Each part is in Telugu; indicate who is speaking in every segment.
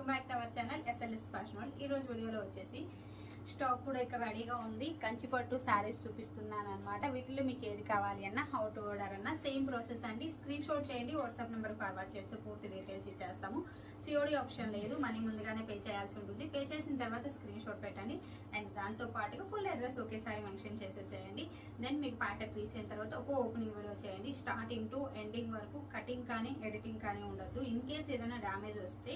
Speaker 1: Welcome back to our channel SLS fashion world. ఈ రోజు వీడియోలో వచ్చేసి స్టాక్ కూడా ఇక్కడ రెడీగా ఉంది. కంచిపట్టు శారీస్ చూపిస్తున్నాను అనమాట వీటిలో మీకు ఏది కావాలి అన్న హౌ టు ఆర్డర్ అన్న సేమ్ ప్రాసెస్ అండి. స్క్రీన్ షాట్ చేయండి వాట్సాప్ నెంబర్ ఫార్వర్డ్ చేస్తే పూర్తి డీటెయిల్స్ ఇచ్చేస్తాము. సిఓడి ఆప్షన్ లేదు మనీ ముందుగానే పే చేయాల్సి ఉంటుంది. పే చేసిన తర్వాత స్క్రీన్ షాట్ పెట్టండి. అండ్ దాంతో పాటుగా ఫుల్ అడ్రస్ ఒకేసారి మెన్షన్ చేసేసేయండి. దెన్ మీకు ప్యాకెట్ రీచ్ అయిన తర్వాత ఒక ఓపెనింగ్ వీడియో చేయండి. స్టార్టింగ్ టు ఎండింగ్ వరకు కటింగ్ కానీ ఎడిటింగ్ కానీ ఉండద్దు. ఇన్ కేస్ ఏదైనా డ్యామేజ్ వస్తే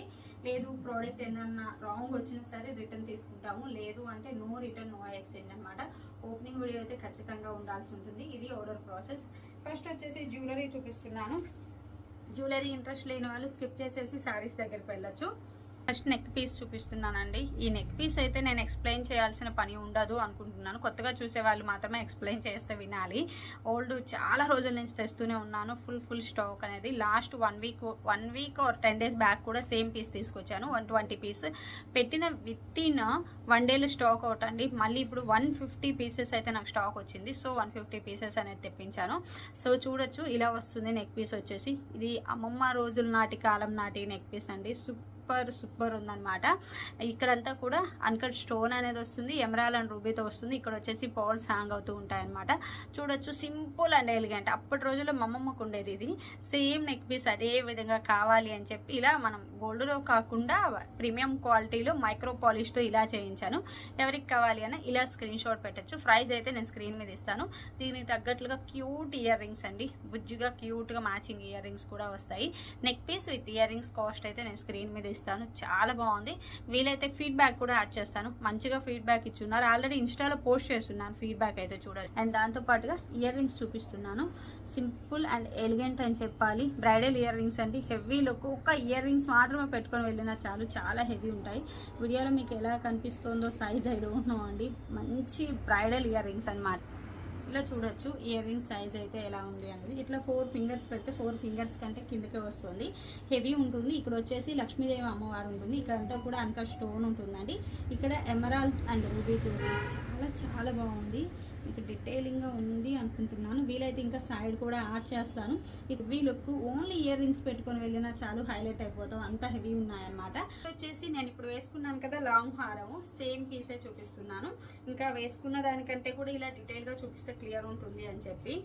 Speaker 1: లేదు ప్రోడక్ట్ ఏదన్నా రాంగ్ వచ్చినా సరే రిటర్న్ తీసుకుంటాము. లేదు అంటే నో రిటర్న్ నో ఎక్స్చేంజ్ అనమాట ఓపెనింగ్ వీడియో అయితే ఖచ్చితంగా ఉండాల్సి ఉంటుంది. ఇది ఆర్డర్ ప్రాసెస్ ఫస్ట్ వచ్చేసి జ్యువెలరీ చూపిస్తున్నాను. జ్యువెలరీ ఇంట్రెస్ట్ లేని వాళ్ళు స్కిప్ చేసేసి శారీస్ దగ్గరికి వెళ్ళచ్చు. ఫస్ట్ నెక్ పీస్ చూపిస్తున్నానండి. ఈ నెక్ పీస్ అయితే నేను ఎక్స్ప్లెయిన్ చేయాల్సిన పని ఉండదు అనుకుంటున్నాను. కొత్తగా చూసే వాళ్ళు మాత్రమే ఎక్స్ప్లెయిన్ చేస్తే వినాలి. ఓల్డ్ చాలా రోజుల నుంచి తెస్తూనే ఉన్నాను. ఫుల్ ఫుల్ స్టాక్ అనేది. Last one week one week or ten days back కూడా సేమ్ పీస్ తీసుకొచ్చాను. వన్ ట్వంటీ పీస్ పెట్టిన విత్ ఇన్ వన్ డేలో స్టాక్ అవుట్ అండి. మళ్ళీ ఇప్పుడు వన్ ఫిఫ్టీ పీసెస్ అయితే నాకు స్టాక్ వచ్చింది. సో వన్ ఫిఫ్టీ పీసెస్ అనేది తెప్పించాను. సో చూడొచ్చు. ఇలా వస్తుంది నెక్ పీస్ వచ్చేసి. ఇది అమ్మమ్మ రోజుల నాటి కాలం నాటి నెక్ పీస్ అండి. సూపర్ సూపర్ సూపర్ ఉందన్నమాట. ఇక్కడంతా కూడా అన్కట్ స్టోన్ అనేది వస్తుంది ఎమరాల్ అండ్ రూబీతో వస్తుంది. ఇక్కడ వచ్చేసి పౌల్స్ హ్యాంగ్ అవుతూ ఉంటాయన్నమాట. చూడొచ్చు సింపుల్ అండ్ ఎలిగెంట్. అప్పటి రోజుల్లో మమ్మమ్మకు ఉండేది ఇది. సేమ్ నెక్ పీస్ అదే విధంగా కావాలి అని చెప్పి ఇలా మనం గోల్డ్లో కాకుండా ప్రీమియం క్వాలిటీలో మైక్రో పాలిష్తో ఇలా చేయించాను. ఎవరికి కావాలి అని ఇలా స్క్రీన్ షాట్ పెట్టచ్చు. ప్రైజ్ అయితే నేను స్క్రీన్ మీద ఇస్తాను. దీనికి తగ్గట్లుగా క్యూట్ ఇయర్ రింగ్స్ అండి. బుజ్జిగా క్యూట్గా మ్యాచింగ్ ఇయర్ రింగ్స్ కూడా వస్తాయి. Neck piece with earrings cost అయితే నేను స్క్రీన్ మీద ఇస్తాను. చాలా బాగుంది. వీలైతే ఫీడ్బ్యాక్ కూడా యాడ్ చేస్తాను. మంచిగా ఫీడ్బ్యాక్ ఇచ్చున్నారు. ఆల్రెడీ ఇన్స్టాలో పోస్ట్ చేస్తున్నాను. ఫీడ్బ్యాక్ అయితే చూడాలి. అండ్ దాంతో పాటుగా ఇయర్ రింగ్స్ చూపిస్తున్నాను. సింపుల్ అండ్ ఎలిగెంట్ అని చెప్పాలి. బ్రైడల్ ఇయర్ రింగ్స్ అండి. హెవీ లుక్ ఒక ఇయర్ రింగ్స్ మాత్రమే పెట్టుకొని వెళ్ళినా చాలు. చాలా హెవీ ఉంటాయి. వీడియోలో మీకు ఎలా కనిపిస్తుందో సైజ్ ఐ డోంట్ నో అండి. మంచి బ్రైడల్ ఇయర్ రింగ్స్ అనమాట ఇట్లా చూడొచ్చు ఇయర్ రింగ్ సైజ్ అయితే ఎలా ఉంది అనేది. ఇట్లా ఫోర్ ఫింగర్స్ పెడితే ఫోర్ ఫింగర్స్ కంటే కిందకే వస్తుంది. హెవీ ఉంటుంది. ఇక్కడ వచ్చేసి లక్ష్మీదేవి అమ్మవారు ఉంటుంది. ఇక్కడంతా కూడా అనక స్టోన్ ఉంటుందండి. ఇక్కడ ఎమరాల్డ్ అండ్ రూబీ తోటి. చాలా చాలా బాగుంది. మీకు డీటెయిలింగ్గా ఉంది అనుకుంటున్నాను. వీలైతే ఇంకా సైడ్ కూడా యాడ్ చేస్తాను. ఇది వీళ్ళకు ఓన్లీ ఇయర్ రింగ్స్ పెట్టుకొని వెళ్ళినా చాలు హైలైట్ అయిపోతాం. అంత హెవీ ఉన్నాయన్నమాట. వచ్చేసి నేను ఇప్పుడు వేసుకున్నాను కదా లాంగ్ హారము సేమ్ పీసే చూపిస్తున్నాను. ఇంకా వేసుకున్న దానికంటే కూడా ఇలా డీటెయిల్గా చూపిస్తే క్లియర్ ఉంటుంది అని చెప్పి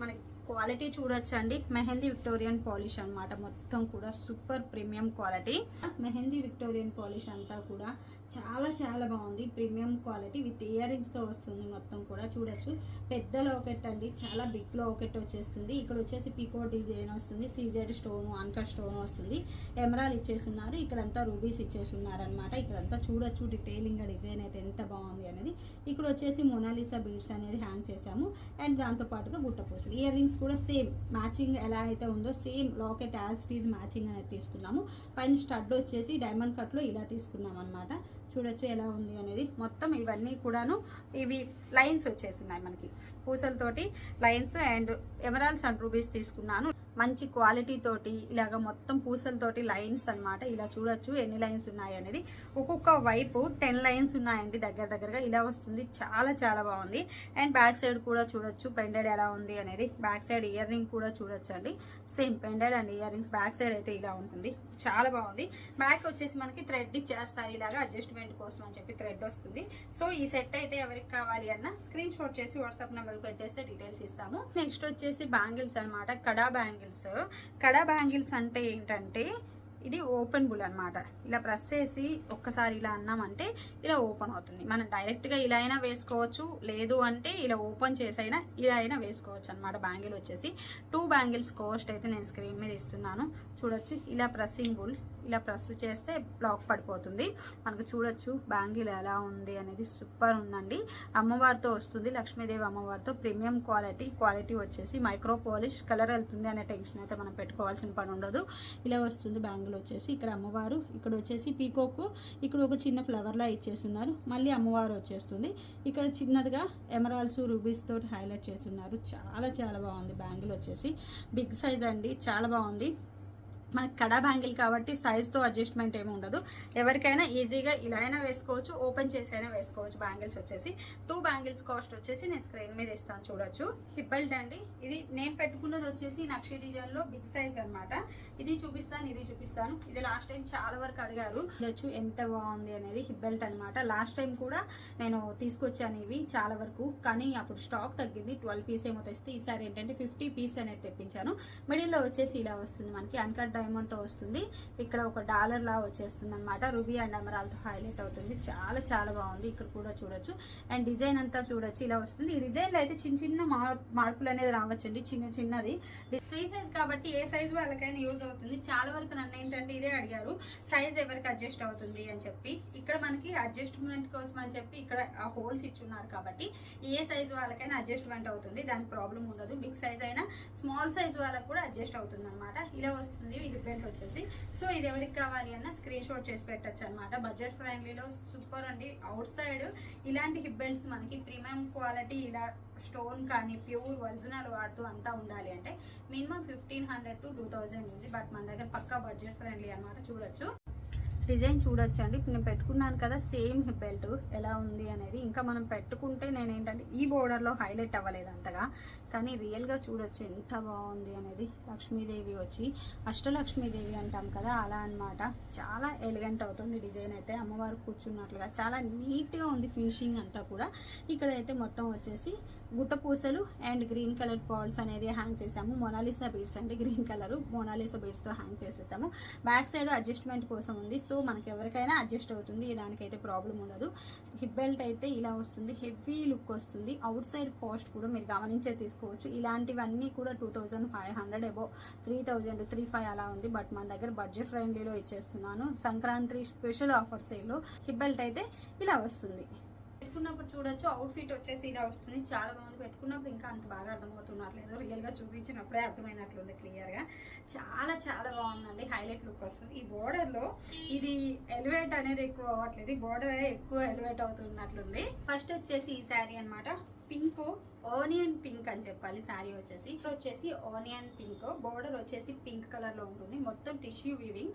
Speaker 1: మనకి క్వాలిటీ చూడొచ్చండి. మెహందీ విక్టోరియన్ పాలిష్ అన్నమాట. మొత్తం కూడా super premium quality. Mehndi Victorian polish అంతా కూడా చాలా చాలా బాగుంది. ప్రీమియం క్వాలిటీ విత్ ఇయర్ వస్తుంది మొత్తం కూడా చూడొచ్చు. పెద్ద లోకెట్ అండి. చాలా బిగ్ లోకెట్ వచ్చేస్తుంది. ఇక్కడ వచ్చేసి పీకో డిజైన్ వస్తుంది. సీజెడ్ స్టోన్ అన్కట్ స్టోన్ వస్తుంది. ఎమరాల్ ఇచ్చేస్తున్నారు ఇక్కడంతా రూబీస్ ఇచ్చేస్తున్నారు అనమాట ఇక్కడంతా చూడొచ్చు. డీటెయిలింగ్ డిజైన్ అయితే ఎంత బాగుంది అనేది. ఇక్కడ వచ్చేసి మొనాలిసా బీడ్స్ అనేది హ్యాంగ్ చేశాము. అండ్ దాంతో పాటుగా గుట్టపూసలు ఇయర్ రింగ్స్ కూడా సేమ్ మ్యాచింగ్ ఎలా అయితే ఉందో same locket as is matching అనేది తీసుకున్నాము. పైన స్టడ్ వచ్చేసి డైమండ్ కట్లో ఇలా తీసుకున్నాం అనమాట చూడొచ్చు ఎలా ఉంది అనేది. మొత్తం ఇవన్నీ కూడాను ఇవి లైన్స్ వచ్చేస్తున్నాయి మనకి. పూసలతోటి lines and emeralds and rubies తీసుకున్నాను. మంచి క్వాలిటీ తోటి ఇలాగ మొత్తం పూసలతోటి లైన్స్ అన్నమాట. ఇలా చూడొచ్చు ఎన్ని లైన్స్ ఉన్నాయి అనేది. ఒక్కొక్క వైపు టెన్ లైన్స్ ఉన్నాయండి దగ్గర దగ్గరగా. ఇలా వస్తుంది. చాలా చాలా బాగుంది. అండ్ బ్యాక్ సైడ్ కూడా చూడొచ్చు. పెండెడ్ ఎలా ఉంది అనేది. బ్యాక్ సైడ్ ఇయర్ రింగ్ కూడా చూడొచ్చు అండి same pendant and earrings back side అయితే ఇలా ఉంటుంది. చాలా బాగుంది. బ్యాక్ వచ్చేసి మనకి థ్రెడ్ ఇచ్చేస్తారు ఇలాగా అడ్జస్ట్మెంట్ కోసం అని చెప్పి థ్రెడ్ వస్తుంది. సో ఈ సెట్ అయితే ఎవరికి కావాలి అన్న స్క్రీన్ షాట్ చేసి వాట్సాప్ నెంబర్ పెట్టేస్తే డీటెయిల్స్ ఇస్తాము. నెక్స్ట్ వచ్చేసి బ్యాంగిల్స్ అన్నమాట కడా బ్యాంగిల్స్ కడా బ్యాంగిల్స్ అంటే ఏంటంటే ఇది ఓపెన్ బుల్ అన్నమాట. ఇలా ప్రెస్ చేసి ఒక్కసారి ఇలా అన్నామంటే ఇలా ఓపెన్ అవుతుంది. మనం డైరెక్ట్గా ఇలా అయినా వేసుకోవచ్చు లేదు అంటే ఇలా ఓపెన్ చేసైనా ఇలా అయినా వేసుకోవచ్చు అనమాట బ్యాంగిల్ వచ్చేసి. టూ బ్యాంగిల్స్ కాస్ట్ అయితే నేను స్క్రీన్ మీద ఇస్తున్నాను. చూడొచ్చు ఇలా ప్రెస్సింగ్ బుల్ ఇలా ప్రెస్ చేస్తే బ్లాక్ పడిపోతుంది. మనకు చూడొచ్చు బ్యాంగిల్ ఎలా ఉంది అనేది సూపర్ ఉందండి. అమ్మవారితో వస్తుంది. లక్ష్మీదేవి అమ్మవారితో ప్రీమియం క్వాలిటీ క్వాలిటీ వచ్చేసి మైక్రో పాలిష్ కలర్ వెళ్తుంది అనే టెన్షన్ అయితే మనం పెట్టుకోవాల్సిన పని ఉండదు. ఇలా వస్తుంది బ్యాంగిల్ వచ్చేసి. ఇక్కడ అమ్మవారు ఇక్కడ వచ్చేసి పీకోకు ఇక్కడ ఒక చిన్న ఫ్లవర్లా ఇచ్చేస్తున్నారు. మళ్ళీ అమ్మవారు వచ్చేస్తుంది. ఇక్కడ చిన్నదిగా ఎమరాల్స్ రూబీస్ తోటి హైలైట్ చేస్తున్నారు. చాలా చాలా బాగుంది బ్యాంగిల్ వచ్చేసి. బిగ్ సైజ్ అండి. చాలా బాగుంది. మనకి కడా బ్యాంగిల్ కాబట్టి సైజ్తో అడ్జస్ట్మెంట్ ఏమి ఉండదు. ఎవరికైనా ఈజీగా ఇలా అయినా వేసుకోవచ్చు ఓపెన్ చేసి అయినా వేసుకోవచ్చు బ్యాంగిల్స్ వచ్చేసి. టూ బ్యాంగిల్స్ కాస్ట్ వచ్చేసి నేను స్క్రీన్ మీద ఇస్తాను చూడొచ్చు. హిబ్బెల్ట్ అండి. ఇది నేను పెట్టుకున్నది వచ్చేసి నక్షి డిజైన్లో బిగ్ సైజ్ అనమాట ఇది చూపిస్తాను ఇది చూపిస్తాను. ఇది లాస్ట్ టైం చాలా వరకు అడిగారు. చూడొచ్చు ఎంత బాగుంది అనేది హిబ్బెల్ట్ అనమాట లాస్ట్ టైం కూడా నేను తీసుకొచ్చాను ఇవి చాలా వరకు. కానీ అప్పుడు స్టాక్ తగ్గింది. ట్వెల్వ్ పీస్ ఏమో తెస్తే ఈసారి ఏంటంటే ఫిఫ్టీ పీస్ అనేది తెప్పించాను. మిడిల్లో వచ్చేసి ఇలా వస్తుంది మనకి. అన్కట్ డైమండ్తో వస్తుంది. ఇక్కడ ఒక డాలర్ లా వచ్చేస్తుంది అనమాట రూబీ అండ్ అమరాల్తో హైలైట్ అవుతుంది. చాలా చాలా బాగుంది. ఇక్కడ కూడా చూడొచ్చు. అండ్ డిజైన్ అంతా చూడొచ్చు. ఇలా వస్తుంది. ఈ డిజైన్లో అయితే చిన్న చిన్న మార్పులు అనేది రావచ్చండి. చిన్న చిన్నది. ఫ్రీ సైజ్ కాబట్టి ఏ సైజ్ వాళ్ళకైనా యూజ్ అవుతుంది. చాలా వరకు నన్ను ఏంటంటే ఇదే అడిగారు. సైజ్ ఎవరికి అడ్జస్ట్ అవుతుంది అని చెప్పి. ఇక్కడ మనకి అడ్జస్ట్మెంట్ కోసం అని చెప్పి ఇక్కడ ఆ హోల్స్ ఇచ్చున్నారు కాబట్టి ఏ సైజ్ వాళ్ళకైనా అడ్జస్ట్మెంట్ అవుతుంది. దానికి ప్రాబ్లం ఉండదు. బిగ్ సైజ్ అయినా స్మాల్ సైజ్ వాళ్ళకి కూడా అడ్జస్ట్ అవుతుంది అనమాట ఇలా వస్తుంది. ఇది వచ్చేసి. సో ఇది ఎవరికి కావాలి అన్న స్క్రీన్ షాట్ చేసి పెట్టచ్చు అనమాట బడ్జెట్ ఫ్రెండ్లీలో సూపర్ అండి. అవుట్ సైడ్ ఇలాంటి హిప్ బెల్ట్స్ మనకి ప్రీమియం క్వాలిటీ ఇలా స్టోన్ కానీ ప్యూర్ ఒరిజినల్ వాడుతూ అంతా ఉండాలి అంటే minimum fifteen hundred to two thousand ఉంది. బట్ మన దగ్గర పక్కా బడ్జెట్ ఫ్రెండ్లీ అనమాట చూడొచ్చు. డిజైన్ చూడొచ్చు అండి. ఇప్పుడు నేను పెట్టుకున్నాను కదా సేమ్ బెల్ట్ ఎలా ఉంది అనేది. ఇంకా మనం పెట్టుకుంటే నేను ఏంటంటే ఈ బోర్డర్లో హైలైట్ అవ్వలేదు అంతగా. కానీ రియల్గా చూడొచ్చు ఎంత బాగుంది అనేది లక్ష్మీదేవి వచ్చి అష్టలక్ష్మీదేవి అంటాం కదా అలా అన్నమాట. చాలా ఎలిగెంట్ అవుతుంది డిజైన్ అయితే. అమ్మవారు కూర్చున్నట్లుగా చాలా నీట్గా ఉంది ఫినిషింగ్ అంతా కూడా. ఇక్కడైతే మొత్తం వచ్చేసి గుట్ట పూసలు అండ్ గ్రీన్ కలర్ బాల్స్ అనేది హ్యాంగ్ చేసాము. మొనాలిసా బీడ్స్ అంటే గ్రీన్ కలర్ మొనాలిసా బీడ్స్తో హ్యాంగ్ చేసేసాము. బ్యాక్ సైడ్ అడ్జస్ట్మెంట్ కోసం ఉంది. సో మనకి ఎవరికైనా అడ్జస్ట్ అవుతుంది. దానికైతే ప్రాబ్లం ఉండదు. హిప్ బెల్ట్ అయితే ఇలా వస్తుంది. హెవీ లుక్ వస్తుంది. అవుట్ సైడ్ కాస్ట్ కూడా మీరు గమనించే తీసుకు తీసుకోవచ్చు. ఇలాంటివన్నీ కూడా two thousand five hundred above three thousand three five అలా ఉంది. బట్ మన దగ్గర బడ్జెట్ ఫ్రెండ్లీలో ఇచ్చేస్తున్నాను. సంక్రాంతి స్పెషల్ ఆఫర్ సేల్లో హిప్ బెల్ట్ అయితే ఇలా వస్తుంది. పెట్టుకున్నప్పుడు చూడొచ్చు. అవుట్ ఫిట్ వచ్చేసి ఇలా వస్తుంది. చాలా బాగుంది. పెట్టుకున్నప్పుడు ఇంకా అంత బాగా అర్థమవుతున్నట్లేదు రియల్గా చూపించినప్పుడే అర్థమైనట్లుంది క్లియర్గా. చాలా చాలా బాగుందండి. హైలైట్ లుక్ వస్తుంది. ఈ బోర్డర్లో ఇది ఎలివేట్ అనేది ఎక్కువ అవ్వట్లేదు. ఈ బోర్డర్ ఎక్కువ ఎలివేట్ అవుతున్నట్లుంది. ఫస్ట్ వచ్చేసి ఈ శారీ అన్నమాట. పింక్ ఆనియన్ పింక్ అని చెప్పాలి శారీ వచ్చేసి. ఇక్కడ వచ్చేసి ఆనియన్ పింక్ బోర్డర్ వచ్చేసి పింక్ కలర్లో ఉంటుంది. మొత్తం టిష్యూ వీవింగ్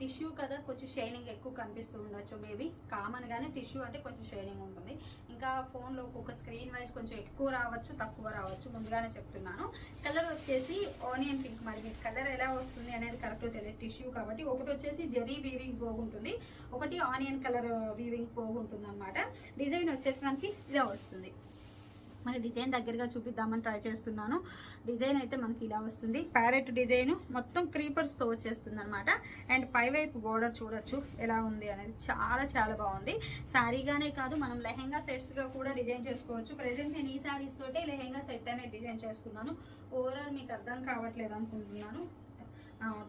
Speaker 1: టిష్యూ కదా కొంచెం షైనింగ్ ఎక్కువ కనిపిస్తూ ఉండొచ్చు మేబీ కామన్ గానే టిష్యూ అంటే కొంచెం షైనింగ్ ఉంటుంది. ఇంకా ఫోన్లో ఒక్కొక్క స్క్రీన్ వైజ్ కొంచెం ఎక్కువ రావచ్చు తక్కువ రావచ్చు ముందుగానే చెప్తున్నాను. కలర్ వచ్చేసి ఆనియన్ పింక్. మరి మీకు కలర్ ఎలా వస్తుంది అనేది కరెక్ట్ తెలియదు. టిష్యూ కాబట్టి ఒకటి వచ్చేసి జెరీ వీవింగ్ పోగుంటుంది. ఒకటి ఆనియన్ కలర్ వీవింగ్ పోగుంటుంది అనమాట డిజైన్ వచ్చేసి మనకి ఇలా వస్తుంది. మరి డిజైన్ దగ్గరగా చూపిద్దామని ట్రై చేస్తున్నాను. డిజైన్ అయితే మనకి ఇలా వస్తుంది. ప్యారెట్ డిజైన్ మొత్తం క్రీపర్స్తో వచ్చేస్తుంది అనమాట అండ్ పైవైపు బోర్డర్ చూడొచ్చు ఎలా ఉంది అనేది చాలా చాలా బాగుంది. శారీగానే కాదు మనం లెహెంగా సెట్స్గా కూడా డిజైన్ చేసుకోవచ్చు. ప్రజెంట్ నేను ఈ శారీస్ తోటే లెహెంగా సెట్ అనేది డిజైన్ చేసుకున్నాను. ఓవరాల్ మీకు అర్థం కావట్లేదు అనుకుంటున్నాను.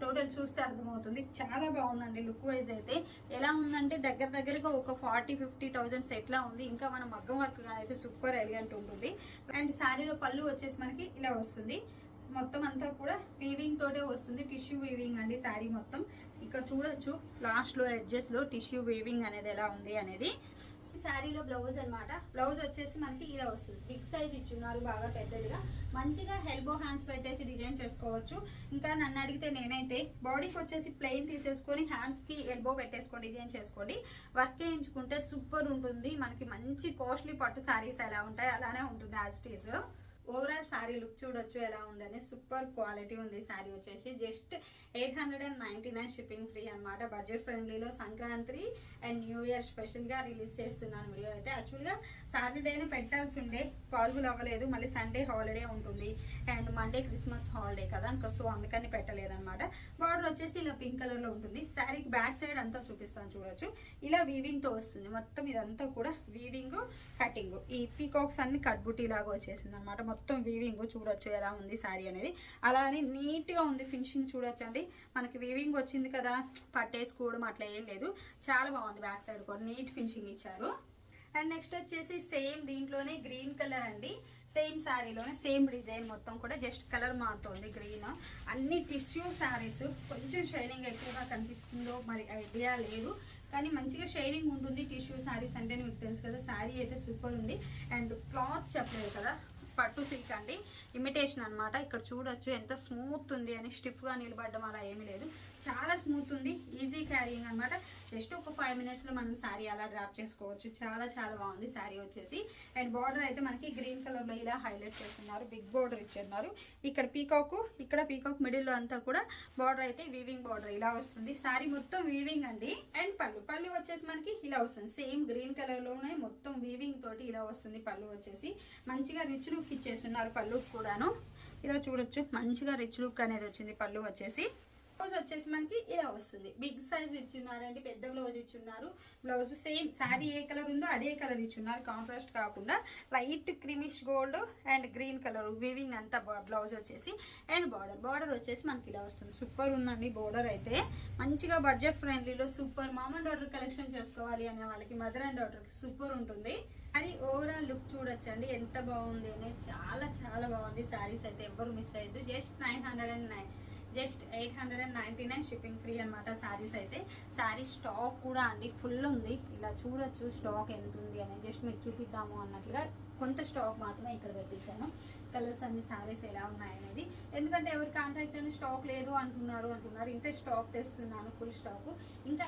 Speaker 1: టోటల్ చూస్తే అర్థమవుతుంది. చాలా బాగుందండి లుక్ వైజ్ అయితే. ఎలా ఉందంటే దగ్గర దగ్గరగా ఒక ఫార్టీ ఫిఫ్టీ థౌజండ్ సెట్లా ఉంది. ఇంకా మన మగ్గం వర్క్ అయితే సూపర్ ఎలిగెంట్ ఉంటుంది. అండ్ శారీలో పళ్ళు వచ్చేసి మనకి ఇలా వస్తుంది. మొత్తం అంతా కూడా వీవింగ్ తోటే వస్తుంది. టిష్యూ వీవింగ్ అండి శారీ మొత్తం. ఇక్కడ చూడొచ్చు లాస్ట్లో ఎడ్జెస్లో టిష్యూ వీవింగ్ అనేది ఎలా ఉంది అనేది. శారీలో బ్లౌజ్ అనమాట బ్లౌజ్ వచ్చేసి మనకి ఇలా వస్తుంది. బిగ్ సైజ్ ఇచ్చున్నారు బాగా పెద్దదిగా. మంచిగా హెల్బో హ్యాండ్స్ పెట్టేసి డిజైన్ చేసుకోవచ్చు. ఇంకా నన్ను అడిగితే నేనైతే బాడీకి వచ్చేసి ప్లెయిన్ తీసేసుకొని హ్యాండ్స్కి ఎల్బో పెట్టేసుకొని డిజైన్ చేసుకోండి. వర్క్ చేయించుకుంటే సూపర్ ఉంటుంది. మనకి మంచి కాస్ట్లీ పట్టు శారీస్ ఎలా ఉంటాయి అలానే ఉంటుంది యాజ్ టీజ్ ఓవరాల్ శారీ లుక్ చూడొచ్చు ఎలా ఉందని. సూపర్ క్వాలిటీ ఉంది శారీ వచ్చేసి. Just eight hundred and ninety nine shipping free అనమాట బడ్జెట్ ఫ్రెండ్లీలో సంక్రాంతి అండ్ న్యూ ఇయర్ స్పెషల్గా రిలీజ్ చేస్తున్నాను వీడియో అయితే. యాక్చువల్గా సాటర్డేనే పెట్టాల్సి ఉండే పాల్గొలు అవ్వలేదు. మళ్ళీ సండే హాలిడే ఉంటుంది. అండ్ మండే క్రిస్మస్ హాలిడే కదా. ఇంకా సో అందుకని పెట్టలేదన్నమాట. బార్డర్ వచ్చేసి ఇలా పింక్ కలర్లో ఉంటుంది. శారీకి బ్యాక్ సైడ్ అంతా చూపిస్తాను చూడొచ్చు. ఇలా వీవింగ్తో వస్తుంది. మొత్తం ఇదంతా కూడా వీవింగ్ కటింగ్ ఈ పీకాక్స్ అన్ని కట్బుట్టి లాగా వచ్చేసింది అనమాట మొత్తం వీవింగ్ చూడొచ్చు ఎలా ఉంది శారీ అనేది. అలా అని నీట్గా ఉంది ఫినిషింగ్ చూడొచ్చు అండి. మనకి వీవింగ్ వచ్చింది కదా పట్టేసుకోవడం అట్లా ఏం లేదు. చాలా బాగుంది బ్యాక్ సైడ్ కూడా నీట్ ఫినిషింగ్ ఇచ్చారు. అండ్ నెక్స్ట్ వచ్చేసి సేమ్ దీంట్లోనే గ్రీన్ కలర్ అండి. సేమ్ శారీలోనే సేమ్ డిజైన్ మొత్తం కూడా జస్ట్ కలర్ మారుతుంది గ్రీన్ అన్ని టిష్యూ శారీస్ కొంచెం షైనింగ్ ఎక్కువగా కనిపిస్తుందో మరి ఐడియా లేదు. కానీ మంచిగా షైనింగ్ ఉంటుంది టిష్యూ శారీస్ అంటే మీకు తెలుసు కదా శారీ అయితే సూపర్ ఉంది. అండ్ క్లాత్ చెప్పలేదు కదా పట్టు సిల్క్ అండి. ఇమిటేషన్ అన్నమాట. ఇక్కడ చూడొచ్చు ఎంత స్మూత్ ఉంది అని స్టిఫ్గా నిలబడడం అలా ఏమీ లేదు. చాలా స్మూత్ ఉంది ఈజీ క్యారింగ్ అన్నమాట. జస్ట్ ఒక ఫైవ్ మినిట్స్లో మనం శారీ అలా డ్రాప్ చేసుకోవచ్చు. చాలా చాలా బాగుంది శారీ వచ్చేసి. అండ్ బార్డర్ అయితే మనకి గ్రీన్ కలర్లో ఇలా హైలైట్ చేస్తున్నారు. బిగ్ బార్డర్ ఇచ్చున్నారు ఇక్కడ పీకాక్ ఇక్కడ పీకాక్ మిడిల్లో అంతా కూడా బార్డర్ అయితే వీవింగ్ బార్డర్ ఇలా వస్తుంది. శారీ మొత్తం వీవింగ్ అండి. అండ్ పళ్ళు పళ్ళు వచ్చేసి మనకి ఇలా వస్తుంది. సేమ్ గ్రీన్ కలర్లోనే మొత్తం వీవింగ్ తోటి ఇలా వస్తుంది పళ్ళు వచ్చేసి. మంచిగా రిచ్ లుక్ ఇచ్చేస్తున్నారు పళ్ళు కూడాను. ఇలా చూడొచ్చు. మంచిగా రిచ్ లుక్ అనేది వచ్చింది పళ్ళు వచ్చేసి. బ్లౌజ్ వచ్చేసి మనకి ఇలా వస్తుంది. బిగ్ సైజ్ ఇచ్చున్నారండి పెద్ద బ్లౌజ్ ఇచ్చున్నారు. బ్లౌజ్ సేమ్ శారీ ఏ కలర్ ఉందో అదే కలర్ ఇచ్చున్నారు. కాంట్రాస్ట్ కాకుండా light creamish gold and green colour weaving అంతా బ్లౌజ్ వచ్చేసి అండ్ బార్డర్ బార్డర్ వచ్చేసి మనకి ఇలా వస్తుంది. సూపర్ ఉందండి బార్డర్ అయితే. మంచిగా బడ్జెట్ ఫ్రెండ్లీలో సూపర్ మామూలు అండ్ డాటర్ కలెక్షన్ చేసుకోవాలి అనే వాళ్ళకి మదర్ అండ్ డాటర్కి సూపర్ ఉంటుంది. అది ఓవరాల్ లుక్ చూడొచ్చండి. ఎంత బాగుంది అనేది చాలా చాలా బాగుంది. శారీస్ అయితే ఎవ్వరు miss అయ్యద్దు. Just nine hundred and nine just eight hundred and ninety nine shipping free అనమాట శారీస్ అయితే. శారీ స్టాక్ కూడా అండి ఫుల్ ఉంది. ఇలా చూడొచ్చు స్టాక్ ఎంత ఉంది అని. జస్ట్ మీరు చూపిద్దాము అన్నట్లుగా కొంత స్టాక్ మాత్రమే ఇక్కడ పెట్టించాను. కలర్స్ అన్ని శారీస్ ఎలా ఉన్నాయి అనేది. ఎందుకంటే ఎవరి కాంటాక్ట్ అయిన స్టాక్ లేదు అంటున్నారు అంటున్నారు. ఇంత స్టాక్ తెస్తున్నాను ఫుల్ స్టాక్. ఇంకా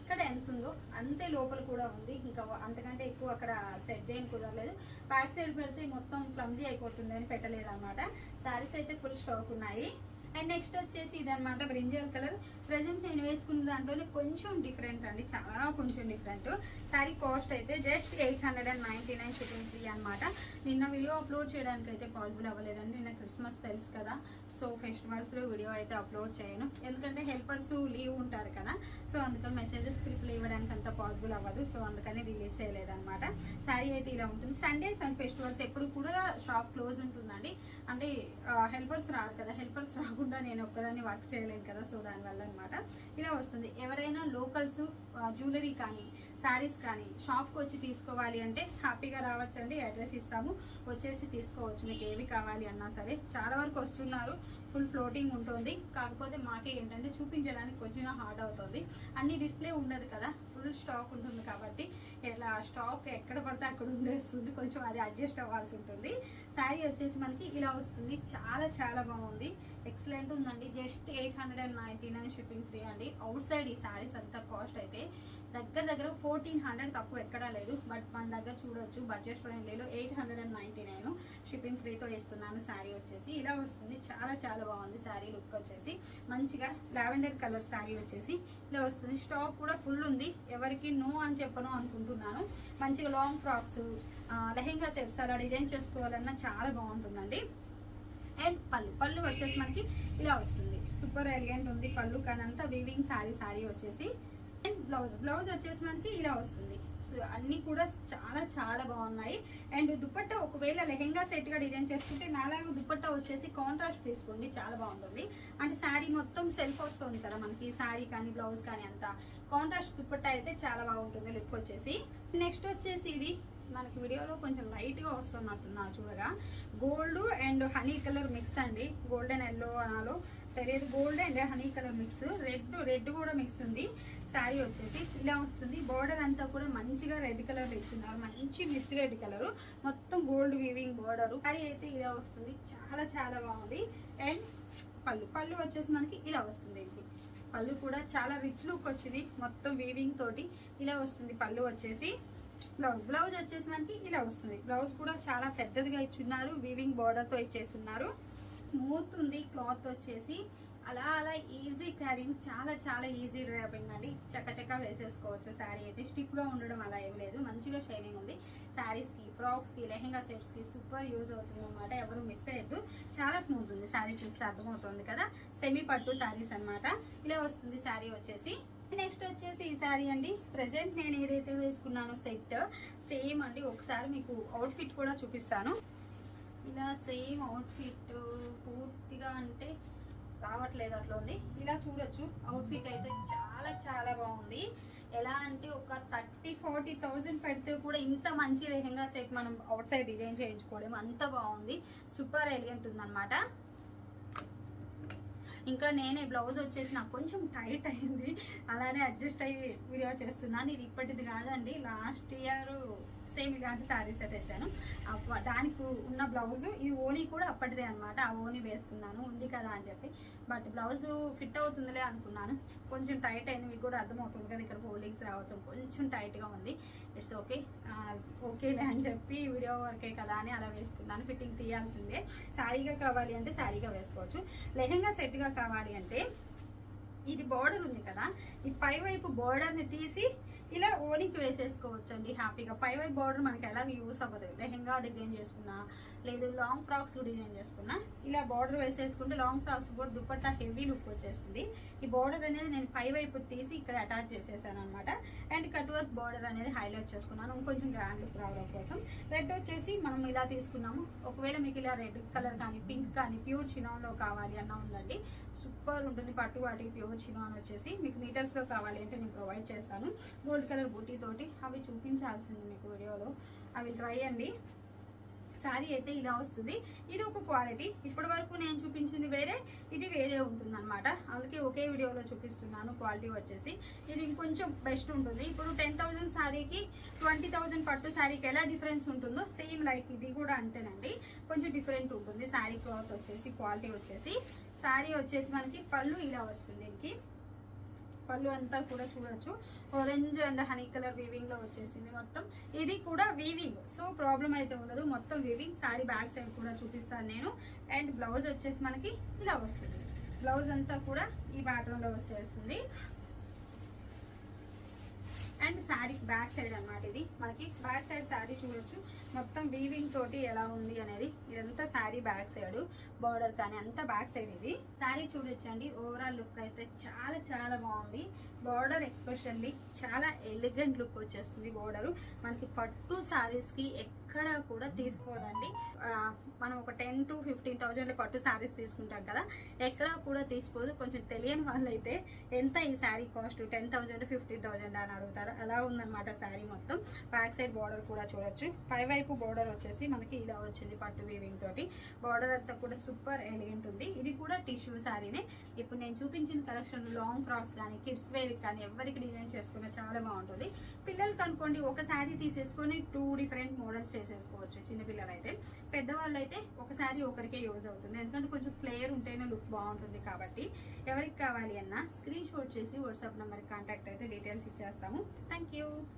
Speaker 1: ఇక్కడ ఎంత ఉందో అంతే లోపల కూడా ఉంది. ఇంకా అంతకంటే ఎక్కువ అక్కడ సెట్ చేయని కుదరలేదు. బ్యాక్ సైడ్ పెడితే మొత్తం క్లమ్జీ అయిపోతుంది అని పెట్టలేదు అనమాట శారీస్ అయితే ఫుల్ స్టాక్ ఉన్నాయి. అండ్ నెక్స్ట్ వచ్చేసి ఇదనమాట బ్రింజల్ కలర్. ప్రజెంట్ నేను వేసుకున్న దాంట్లోనే కొంచెం డిఫరెంట్ అండి. చాలా కొంచెం డిఫరెంట్ శారీ కాస్ట్ అయితే just eight hundred and ninety nine shipping free అనమాట నిన్న వీడియో అప్లోడ్ చేయడానికి అయితే పాసిబుల్ అవ్వలేదండి. నిన్న క్రిస్మస్ తెలుసు కదా. సో ఫెస్టివల్స్లో వీడియో అయితే అప్లోడ్ చేయను. ఎందుకంటే హెల్పర్స్ లీవ్ ఉంటారు కదా. సో అందుకని మెసేజెస్ రిప్లై ఇవ్వడానికి అంత పాసిబుల్ అవ్వదు. సో అందుకని రిలీజ్ చేయలేదన్నమాట. శారీ అయితే ఇలా ఉంటుంది. సండేస్ అండ్ ఫెస్టివల్స్ ఎప్పుడు కూడా షాప్ క్లోజ్ ఉంటుందండి. అంటే హెల్పర్స్ రారు కదా. హెల్పర్స్ రాకుండా నేను ఒక్కదాన్ని వర్క్ చేయలేను కదా సో దానివల్ల అనమాట ఇలా వస్తుంది. ఎవరైనా లోకల్స్ జ్యువెలరీ కానీ శారీస్ కానీ షాప్కి వచ్చి తీసుకోవాలి అంటే హ్యాపీగా రావచ్చండి. అడ్రస్ ఇస్తాము. వచ్చేసి తీసుకోవచ్చు. మీకు ఏవి కావాలి అన్నా సరే. చాలా వరకు వస్తున్నారు. ఫుల్ ఫ్లోటింగ్ ఉంటుంది. కాకపోతే మాకే ఏంటంటే చూపించడానికి కొంచెం హార్డ్ అవుతుంది. అన్ని డిస్ప్లే ఉండదు కదా. ఫుల్ స్టాక్ ఉంటుంది కాబట్టి ఇలా స్టాక్ ఎక్కడ పడితే అక్కడ ఉండేస్తుంది. కొంచెం అది అడ్జస్ట్ అవ్వాల్సి ఉంటుంది. శారీ వచ్చేసి మనకి ఇలా వస్తుంది. చాలా చాలా బాగుంది. ఎక్సలెంట్ ఉందండి. Just eight hundred and ninety nine shipping free అండి. అవుట్ సైడ్ ఈ శారీస్ అంతా కాస్ట్ అయితే దగ్గర దగ్గర ఫోర్టీన్ హండ్రెడ్ తక్కువ ఎక్కడా లేదు. బట్ మన దగ్గర చూడొచ్చు budget ఫ్రెండ్లీలో eight hundred and ninety nine shipping ఫ్రీతో ఇస్తున్నాను శారీ వచ్చేసి. ఇలా వస్తుంది చాలా చాలా బాగుంది శారీ లుక్ వచ్చేసి. మంచిగా లావెండర్ కలర్ శారీ వచ్చేసి. ఇలా వస్తుంది. స్టాక్ కూడా ఫుల్ ఉంది. ఎవరికి నో అని చెప్పను అనుకుంటున్నాను. మంచిగా లాంగ్ ఫ్రాక్స్ లెహెంగా సెట్స్ అలా డిజైన్ చేసుకోవాలన్నా చాలా బాగుంటుందండి. అండ్ పళ్ళు పళ్ళు వచ్చేసి మనకి ఇలా వస్తుంది. సూపర్ ఎలిగెంట్ ఉంది పళ్ళు కానంతా వివింగ్ వీవింగ్ శారీ శారీ వచ్చేసి. బ్లౌజ్. బ్లౌజ్ వచ్చేసి మనకి ఇలా వస్తుంది. సో అన్నీ కూడా చాలా చాలా బాగున్నాయి. అండ్ దుపట్టా ఒకవేళ లెహెంగా సెట్గా డిజైన్ చేసుకుంటే నాలాగా దుపట్టా వచ్చేసి కాంట్రాస్ట్ తీసుకోండి. చాలా బాగుంటుంది. అంటే శారీ మొత్తం సెల్ఫ్ వస్తుంది కదా మనకి. శారీ కానీ బ్లౌజ్ కానీ అంతా. కాంట్రాస్ట్ దుపట్టా అయితే చాలా బాగుంటుంది లుక్ వచ్చేసి. నెక్స్ట్ వచ్చేసి ఇది. మనకి వీడియోలో కొంచెం లైట్గా వస్తున్నట్టున్నా చూడగా. Gold and honey colour mix అండి. గోల్డెన్ ఎల్లో అనాలో. తెలియదు gold and honey colour mix red red కూడా మిక్స్ ఉంది. శారీ వచ్చేసి ఇలా వస్తుంది. బార్డర్ అంతా కూడా మంచిగా రెడ్ కలర్ ఇచ్చున్నారు. మంచి మిర్చి రెడ్ కలర్ మొత్తం గోల్డ్ వీవింగ్ బార్డర్ శారీ అయితే ఇలా వస్తుంది. చాలా చాలా బాగుంది. అండ్ పళ్ళు. పళ్ళు వచ్చేసి మనకి ఇలా వస్తుంది ఇది పళ్ళు కూడా చాలా రిచ్ లుక్ వచ్చింది. మొత్తం వీవింగ్ తోటి ఇలా వస్తుంది పళ్ళు వచ్చేసి. బ్లౌజ్ బ్లౌజ్ వచ్చేసి మనకి ఇలా వస్తుంది. బ్లౌజ్ కూడా చాలా పెద్దదిగా ఇచ్చున్నారు. వీవింగ్ బార్డర్తో ఇచ్చేసి ఇచ్చేస్తున్నారు. స్మూత్ ఉంది. క్లాత్ వచ్చేసి అలా అలా ఈజీ క్యారింగ్ చాలా చాలా ఈజీ డ్రాపింగ్ అండి. చక్కచక్క వేసేసుకోవచ్చు. శారీ అయితే స్టిఫ్గా ఉండడం అలా ఏం లేదు. మంచిగా షైనింగ్ ఉంది. శారీస్కి ఫ్రాక్స్కి లెహెంగా సెట్స్కి సూపర్ యూజ్ అవుతుంది అనమాట ఎవరు మిస్ అయ్యద్దు చాలా స్మూత్ ఉంది. శారీ చూస్తే అర్థమవుతుంది కదా. సెమీ పట్టు శారీస్ అన్నమాట. ఇలా వస్తుంది శారీ వచ్చేసి. నెక్స్ట్ వచ్చేసి ఈ శారీ అండి. ప్రజెంట్ నేను ఏదైతే వేసుకున్నానో సెట్ సేమ్ అండి. ఒకసారి మీకు అవుట్ఫిట్ కూడా చూపిస్తాను. ఇలా సేమ్ అవుట్ఫిట్ పూర్తిగా అంటే రావట్లేదు అట్లా ఉంది. ఇలా చూడొచ్చు. అవుట్ఫిట్ అయితే చాలా చాలా బాగుంది. ఎలా అంటే ఒక థర్టీ ఫార్టీ థౌజండ్ పెడితే కూడా ఇంత మంచి లెహెంగా సెట్ మనం అవుట్ సైడ్ డిజైన్ చేయించుకోవడం అంత బాగుంది. సూపర్ ఎలిగెంట్ ఉందన్నమాట. ఇంకా నేనే బ్లౌజ్ వచ్చేసి నాకు కొంచెం టైట్ అయింది. అలానే అడ్జస్ట్ అయ్యి వీడియో చేస్తున్నాను. ఇది ఇప్పటిది కాదండి. లాస్ట్ ఇయర్ సేమ్ ఇలాంటి శారీస్ తెచ్చాను. దానికి ఉన్న బ్లౌజ్ ఈ ఓనీ కూడా అప్పటిదే అనమాట ఆ ఓనీ వేసుకున్నాను ఉంది కదా అని చెప్పి. బట్ బ్లౌజ్ ఫిట్ అవుతుందిలే అనుకున్నాను. కొంచెం టైట్ అయింది మీకు కూడా అర్థమవుతుంది కదా ఇక్కడ ఫోల్డింగ్స్ రావచ్చు కొంచెం టైట్గా ఉంది. It's okay. ఓకేలే అని చెప్పి వీడియో వరకే కదా అని అలా వేసుకున్నాను. ఫిట్టింగ్ తీయాల్సిందే. శారీగా కావాలి అంటే శారీగా వేసుకోవచ్చు. లెహంగా సెట్గా కావాలి అంటే ఇది బార్డర్ ఉంది కదా ఈ పై వైపు బార్డర్ని తీసి ఇలా ఓనికి వేసేసుకోవచ్చు అండి హ్యాపీగా. పై వై బార్డర్ మనకి ఎలాగ యూస్ అవ్వదు. లెహెంగా డిజైన్ చేసుకున్నా లేదు లాంగ్ ఫ్రాక్స్ డిజైన్ చేసుకున్నా. ఇలా బార్డర్ వేసేసుకుంటే లాంగ్ ఫ్రాక్స్ కూడా దుప్పట్టా హెవీ లుక్ వచ్చేస్తుంది. ఈ బార్డర్ అనేది నేను పై వైపు తీసి ఇక్కడ అటాచ్ చేసేసాను అనమాట అండ్ కట్ వర్క్ బార్డర్ అనేది హైలైట్ చేసుకున్నాను. ఇంకొంచెం గ్రాండ్ లుక్ రావడం కోసం. రెడ్ వచ్చేసి మనం ఇలా తీసుకున్నాము. ఒకవేళ మీకు ఇలా రెడ్ కలర్ కానీ పింక్ కానీ ప్యూర్ చినాన్లో కావాలి అన్న ఉందండి. సూపర్ ఉంటుంది. పట్టు వాటికి ప్యూర్ చినాన్ వచ్చేసి మీకు మీటర్స్లో కావాలి అంటే నేను ప్రొవైడ్ చేస్తాను. గోల్డ్ కలర్ బూటీ తోటి అవి చూపించాల్సింది మీకు వీడియోలో. అవి ట్రై అండి. శారీ అయితే ఇలా వస్తుంది. ఇది ఒక క్వాలిటీ. ఇప్పటి వరకు నేను చూపించింది వేరే ఇది వేరే ఉంటుంది అనమాట అందుకే ఒకే వీడియోలో చూపిస్తున్నాను క్వాలిటీ వచ్చేసి. ఇది ఇంకొంచెం బెస్ట్ ఉంటుంది. ఇప్పుడు టెన్ థౌజండ్ శారీకి ట్వంటీ థౌసండ్ పట్టు శారీకి ఎలా డిఫరెన్స్ ఉంటుందో సేమ్ లైక్ ఇది కూడా అంతేనండి. కొంచెం డిఫరెంట్ ఉంటుంది. శారీ క్లాత్ వచ్చేసి క్వాలిటీ వచ్చేసి. శారీ వచ్చేసి మనకి పళ్ళు ఇలా వస్తుంది దీనికి. పళ్ళు అంతా కూడా చూడొచ్చు. ఆరెంజ్ అండ్ హనీ కలర్ వీవింగ్లో వచ్చేసింది మొత్తం. ఇది కూడా వీవింగ్ సో ప్రాబ్లం అయితే ఉండదు. మొత్తం వీవింగ్ సారీ బ్యాక్ సైడ్ కూడా చూపిస్తాను నేను. అండ్ బ్లౌజ్ వచ్చేసి మనకి ఇలా వస్తుంది. బ్లౌజ్ అంతా కూడా ఈ ప్యాటర్న్లో వచ్చేస్తుంది. అండ్ శారీ బ్యాక్ సైడ్ అన్నమాట ఇది. మనకి బ్యాక్ సైడ్ శారీ చూడొచ్చు. మొత్తం వీవింగ్ తోటి ఎలా ఉంది అనేది ఇదంతా శారీ బ్యాక్ సైడ్ బార్డర్ కానీ అంతా బ్యాక్ సైడ్ ఇది. శారీ చూడొచ్చండి. ఓవరాల్ లుక్ అయితే చాలా చాలా బాగుంది. బార్డర్ ఎక్స్పెషల్లీ చాలా ఎలిగెంట్ లుక్ వచ్చేస్తుంది బార్డరు మనకి పట్టు శారీస్కి ఎక్కువ ఎక్కడ కూడా తీసుకోదండి. మనం ఒక టెన్ టు ఫిఫ్టీన్ థౌజండ్ పట్టు శారీస్ తీసుకుంటాం కదా ఎక్కడ కూడా తీసుకోదు. కొంచెం తెలియని వాళ్ళైతే ఎంత ఈ sari cost? Ten thousand fifteen thousand అని అడుగుతారు. అలా ఉందన్నమాట శారీ మొత్తం. బ్యాక్ సైడ్ బార్డర్ కూడా చూడొచ్చు. పై వైపు బార్డర్ వచ్చేసి మనకి ఇలా వచ్చింది పట్టు వీవింగ్ తోటి. బార్డర్ అంతా కూడా సూపర్ ఎలిగెంట్ ఉంది. ఇది కూడా టిష్యూ శారీనే. ఇప్పుడు నేను చూపించిన కలెక్షన్ లాంగ్ ఫ్రాక్స్ కానీ కిడ్స్ వేర్ కానీ ఎవరికి డిజైన్ చేసుకున్నా చాలా బాగుంటుంది. పిల్లలకి అనుకోండి ఒక శారీ తీసేసుకొని టూ డిఫరెంట్ మోడల్స్ చేసేసుకోవచ్చు చిన్నపిల్లలు అయితే పెద్దవాళ్ళు అయితే ఒక శారీ ఒకరికే యూజ్ అవుతుంది. ఎందుకంటే కొంచెం ఫ్లేయర్ ఉంటేనే లుక్ బాగుంటుంది కాబట్టి ఎవరికి కావాలి అన్నా స్క్రీన్ షాట్ చేసి వాట్సాప్ నెంబర్కి కాంటాక్ట్ అయితే డీటెయిల్స్ ఇచ్చేస్తాము. Thank you